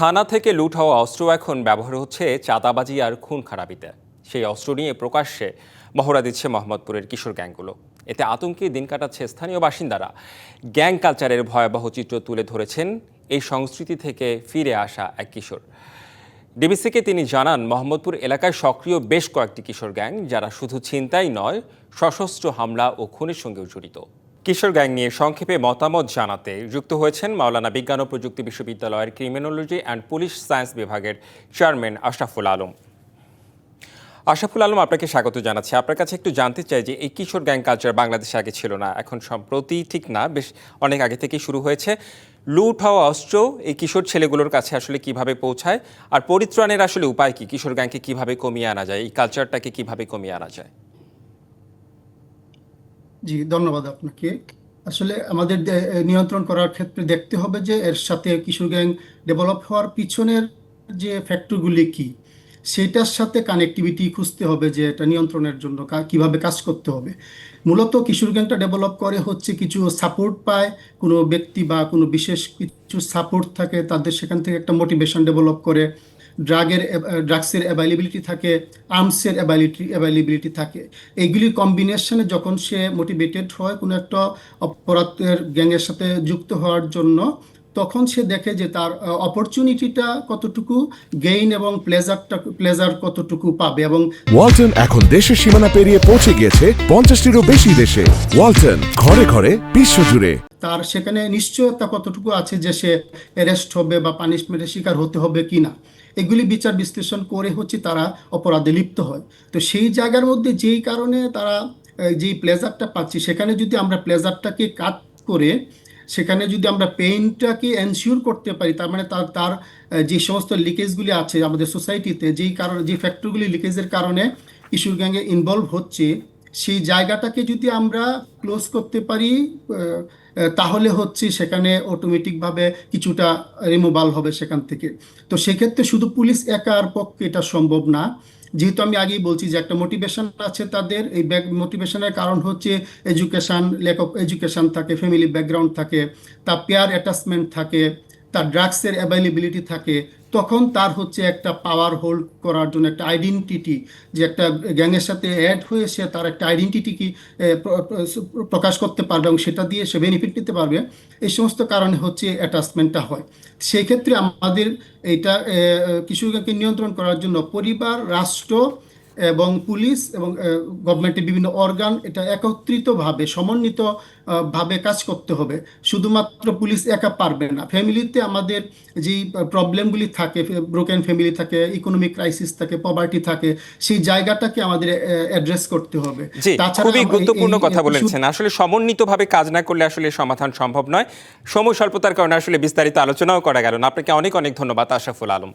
থানা থেকে লুট হওয়া অস্ত্র এখন ব্যবহার হচ্ছে চাঁদাবাজি আর খুন খারাপিতে সেই অস্ত্র নিয়ে প্রকাশ্যে মহড়া দিচ্ছে মোহাম্মদপুরের কিশোর গ্যাংগুলো। এতে আতঙ্কে দিন কাটাচ্ছে স্থানীয় বাসিন্দারা। গ্যাং কালচারের ভয়াবহ চিত্র তুলে ধরেছেন এই সংস্কৃতি থেকে ফিরে আসা এক কিশোর। ডিবিসিকে তিনি জানান, মোহাম্মদপুর এলাকায় সক্রিয় বেশ কয়েকটি কিশোর গ্যাং, যারা শুধু ছিনতাই নয়, সশস্ত্র হামলা ও খুনের সঙ্গেও জড়িত। কিশোর গ্যাং নিয়ে সংক্ষেপে মতামত জানাতে যুক্ত হয়েছেন মাওলানা বিজ্ঞান ও প্রযুক্তি বিশ্ববিদ্যালয়ের ক্রিমিনোলজি অ্যান্ড পুলিশ সায়েন্স বিভাগের চেয়ারম্যান আশরাফুল আলম। আশরাফুল আলম, আপনাকে স্বাগত জানাচ্ছি। আপনার কাছে একটু জানতে চাই যে এই কিশোর গ্যাং কালচার বাংলাদেশে আগে ছিল না, এখন সম্প্রতি ঠিক না, বেশ অনেক আগে থেকেই শুরু হয়েছে। লুট হওয়া অস্ত্র, এই কিশোর ছেলেগুলোর কাছে আসলে কীভাবে পৌঁছায় আর পরিত্রাণের আসলে উপায় কি? কিশোর গ্যাংকে কীভাবে কমিয়ে আনা যায়? এই কালচারটাকে কীভাবে কমিয়ে আনা যায়? জি, ধন্যবাদ আপনাকে। আসলে আমাদের নিয়ন্ত্রণ করার ক্ষেত্রে দেখতে হবে যে এর সাথে কিশোর গ্যাং ডেভেলপ হওয়ার পিছনের যে ফ্যাক্টরগুলি কি, সেটার সাথে কানেক্টিভিটি খুঁজতে হবে যে এটা নিয়ন্ত্রণের জন্য কীভাবে কাজ করতে হবে। মূলত কিশোর গ্যাংটা ডেভেলপ করে হচ্ছে কিছু সাপোর্ট পায়, কোনো ব্যক্তি বা কোনো বিশেষ কিছু সাপোর্ট থাকে, তাদের সেখান থেকে একটা মোটিভেশন ডেভেলপ করে ড্রাগের ড্রাগসের অ্যাভেলেবিলিটি থাকে আর্মসের অ্যাভেলিটি অ্যাভেলেবিলিটি থাকে। এইগুলির কম্বিনেশনে যখন সে মোটিভেটেড হয় কোনো একটা অপরাধের গ্যাংয়ের সাথে যুক্ত হওয়ার জন্য, তখন সে দেখে যে তার অপরচুনিটিটা কতটুকু গেইন এবং প্লেজারটা প্লেজার কতটুকু পাবে এবং ওয়ালটন এখন দেশের সীমানা পেরিয়ে পৌঁছে গিয়েছে পঞ্চাশটিরও বেশি দেশে। ওয়ালটন, ঘরে ঘরে, বিশ্বজুড়ে। তার সেখানে নিশ্চয়তা কতটুকু আছে যে সে অ্যারেস্ট হবে বা পানিশমেন্টের শিকার হতে হবে কিনা এগুলি বিচার বিশ্লেষণ করে হচ্ছে তারা অপরাধে লিপ্ত হয়। তো সেই জায়গার মধ্যে যেই কারণে তারা যেই প্লেজারটা পাচ্ছি, সেখানে যদি আমরা প্লেজারটাকে কাট করে, সেখানে যদি আমরা পেইনটাকে এনশিওর করতে পারি, তার মানে তার তার যে সমস্ত লিকেজগুলি আছে আমাদের সোসাইটিতে যেই কারণে, যে ফ্যাক্টরগুলি লিকেজের কারণে ইস্যুর গ্যাংয়ে ইনভলভ হচ্ছে সেই জায়গাটাকে যদি আমরা ক্লোজ করতে পারি তাহলে হচ্ছে সেখানে অটোমেটিকভাবে কিছুটা রিমুভাল হবে সেখান থেকে। তো সেক্ষেত্রে শুধু পুলিশ একার পক্ষে এটা সম্ভব না। যেহেতু আমি আগেই বলছি যে একটা মোটিভেশন আছে তাদের, এই ব্যাক মোটিভেশনের কারণ হচ্ছে এডুকেশন ল্যাক অফ এডুকেশন থাকে ফ্যামিলি ব্যাকগ্রাউন্ড থাকে, তার পেয়ার অ্যাটাচমেন্ট থাকে, তার ড্রাগসের অ্যাভেলেবিলিটি থাকে তখন তার হচ্ছে একটা পাওয়ার হোল্ড করার জন্য একটা আইডেন্টিটি যে একটা গ্যাংয়ের সাথে অ্যাড হয়ে সে তার একটা আইডেন্টিটি কি প্রকাশ করতে পারবে এবং সেটা দিয়ে সে বেনিফিট নিতে পারবে। এই সমস্ত কারণে হচ্ছে অ্যাটাচমেন্টটা হয়। সেই ক্ষেত্রে আমাদের এটা কিশোরকে নিয়ন্ত্রণ করার জন্য পরিবার, রাষ্ট্র এবং পুলিশ এবং গভর্নমেন্টের বিভিন্ন অর্গান এটা একত্রিতভাবে সমন্বিত ভাবে কাজ করতে হবে। শুধুমাত্র পুলিশ একা পারবে না। ফ্যামিলিতে আমাদের যেই প্রবলেমগুলি থাকে ব্রোকেন ফ্যামিলি থাকে ইকোনমিক ক্রাইসিস থাকে পভার্টি থাকে সেই জায়গাটাকে আমাদের অ্যাড্রেস করতে হবে। খুবই গুরুত্বপূর্ণ কথা বলেছেন। আসলে সমন্বিতভাবে কাজ না করলে আসলে সমাধান সম্ভব নয়। সময় স্বল্পতার কারণে আসলে বিস্তারিত আলোচনাও করা গেল না। আপনাকে অনেক অনেক ধন্যবাদ আশরাফুল আলম।